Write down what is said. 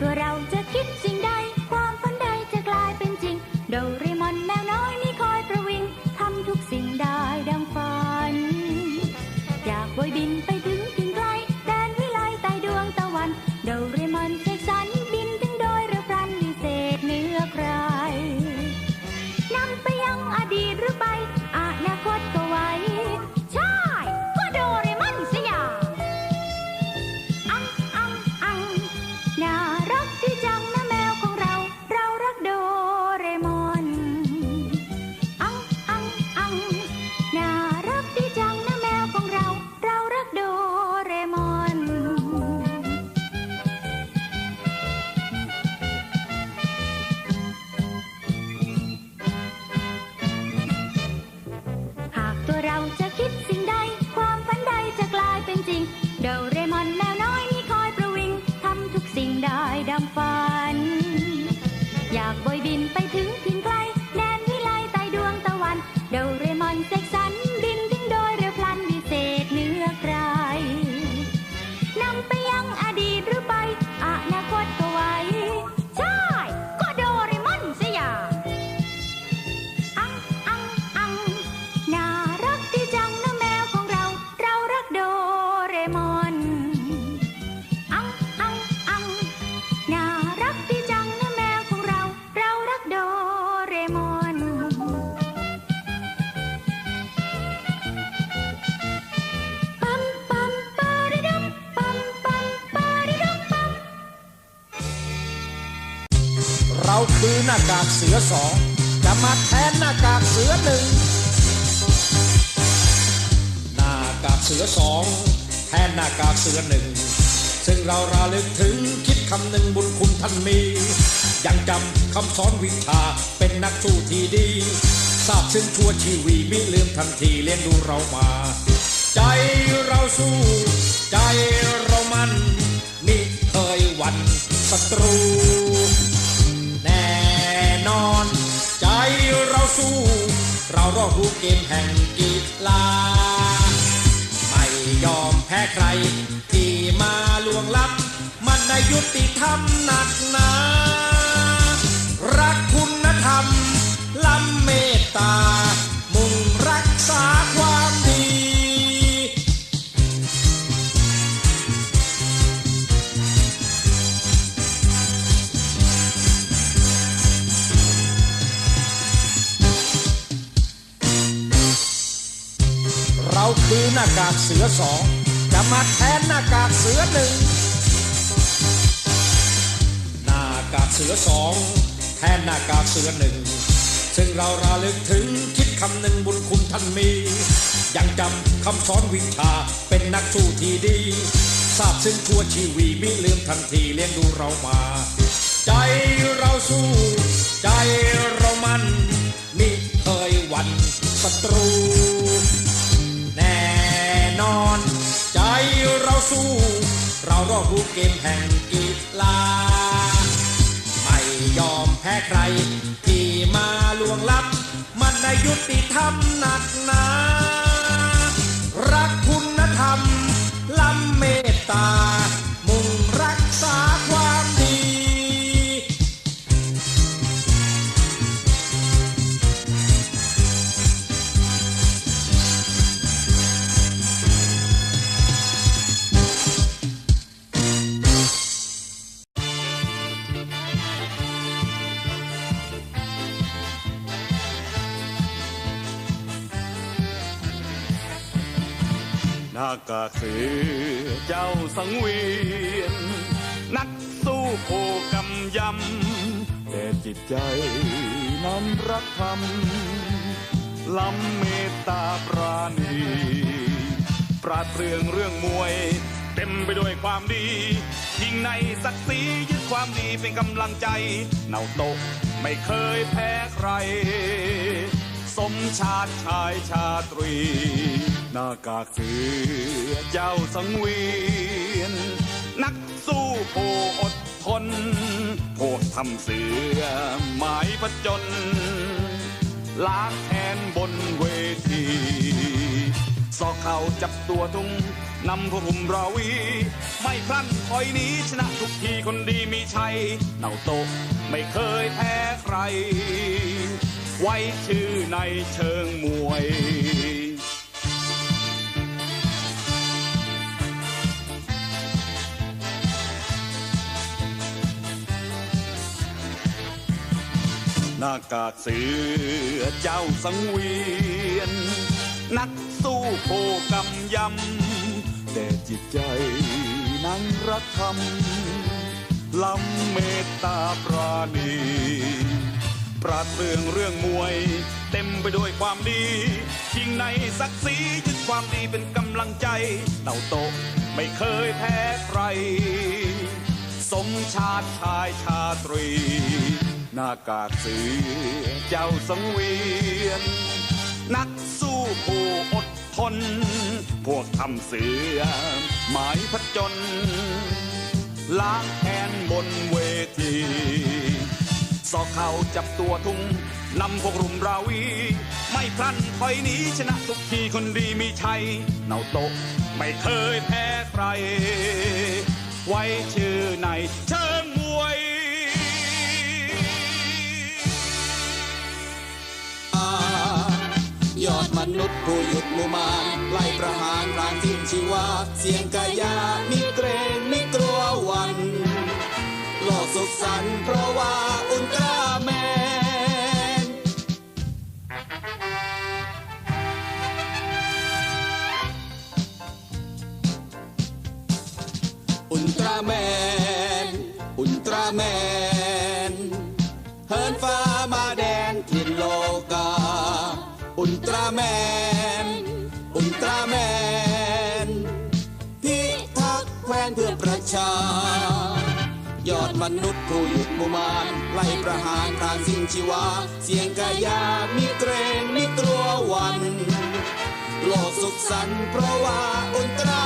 ตัวเราจะคิด จริงโดเรม เราคือหน้ากากเสือสองจะมาแทนหน้ากากเสือหนึ่งหน้ากากเสือสองแทนหน้ากากเสือหนึ่งซึ่งเราระลึกถึงคิดคำหนึ่งบุญคุณท่านมี ยังจำคำสอนวิชาเป็นนักสู้ที่ดีทราบซึ้งชั่วชีวีมิลืมทันทีเลี้ยงดูเรามา ใจเราสู้ ใจเรามันมิเคยหวันศัตรู นอน ใจเราสู้ เรารอบรู้เกมแห่งกีฬา ไม่ยอมแพ้ใคร ที่มาลวงลับ มันในยุติธรรมหนักหนา คือหน้ากากเสือสองจะมาแทนหน้ากากเสือหนึ่งหน้ากากเสือสองแทนหน้ากากเสือหนึ่งซึ่งเราระลึกถึงคิดคำหนึ่งบุญคุณท่านมี ยังจำคำสอนวิชาเป็นนักสู้ที่ดีทราบซึ้งชั่วชีวีมิลืมทันทีเลี้ยงดูเรามา ใจเราสู้ ใจเรามันมิเคยหวันศัตรู เกมแห่งกีฬาไม่ยอมแพ้ใคร ที่มาลวงลับ มันในยุติธรรมหนักหนารักคุณธรรมล้ำเมตตา หน้ากากเสือเจ้าสังเวียน นักสู้ผู้กำยำ แต่จิตใจนั้นรักธรรมลำเมตตาปราณี ปราดเปรื่องเรื่องมวย เต็มไปด้วยความดี ยิ่งในศักดิ์ศรียึดความดีเป็นกำลังใจ เนาตกไม่เคยแพ้ใคร สมชาติชายชาตรี หน้ากากเสือเจ้าสังเวียน นักสู้ผู้อดทนผู้ทำเสือหมายผจญล้างแค้นบนเวทีซอกเข่าจับตัวทุ่งนำพวกรุมราวี ไม่พลั้นถอยหนีชนะทุกทีคนดีมีชัยเน่าโตไม่เคยแพ้ใคร ไว้ชื่อในเชิงมวย หน้ากากเสือเจ้าสังเวียน นักสู้โคกำยำ แต่จิตใจนั้นรักธรรมล้ำเมตตาปราณีปราดเปรื่องเรื่องมวย เต็มไปด้วยความดียิ่งในศักดิ์ศรียึดความดีเป็นกำลังใจ เต่าโตไม่เคยแพ้ใคร สมชาติชายชาตรี หน้ากากเสือเจ้าสังเวียน นักสู้ผู้อดทน พวกทำเสือ หมายพจน ล้างแคนบนเวทีสอกเขาจับตัวทุ่งนำพวกรุมราวี ไม่พลันถอยหนีชนะทุกทีคนดีมีชัยเนาโตะไม่เคยแพ้ใคร ไว้ชื่อในเชิง มนุษย์ผู้หยุดมุมานไล่ประหารพรางทิ้งชีวา เสียงกายามิเกรงไม่กลัววัน โลกสุขสันต์เพราะว่าอุลตร้าแมน อุลตร้าแมนอุลตร้าแมนพิทักษ์แคว้นเพื่อประชา ยอดมนุษย์ผู้หยุดหมุมานไล่ประหารทางสิ้นชีวา เสียงกายามีเกรงมีกลัววัน โลกสุขสันต์เพราะว่าอุลตร้า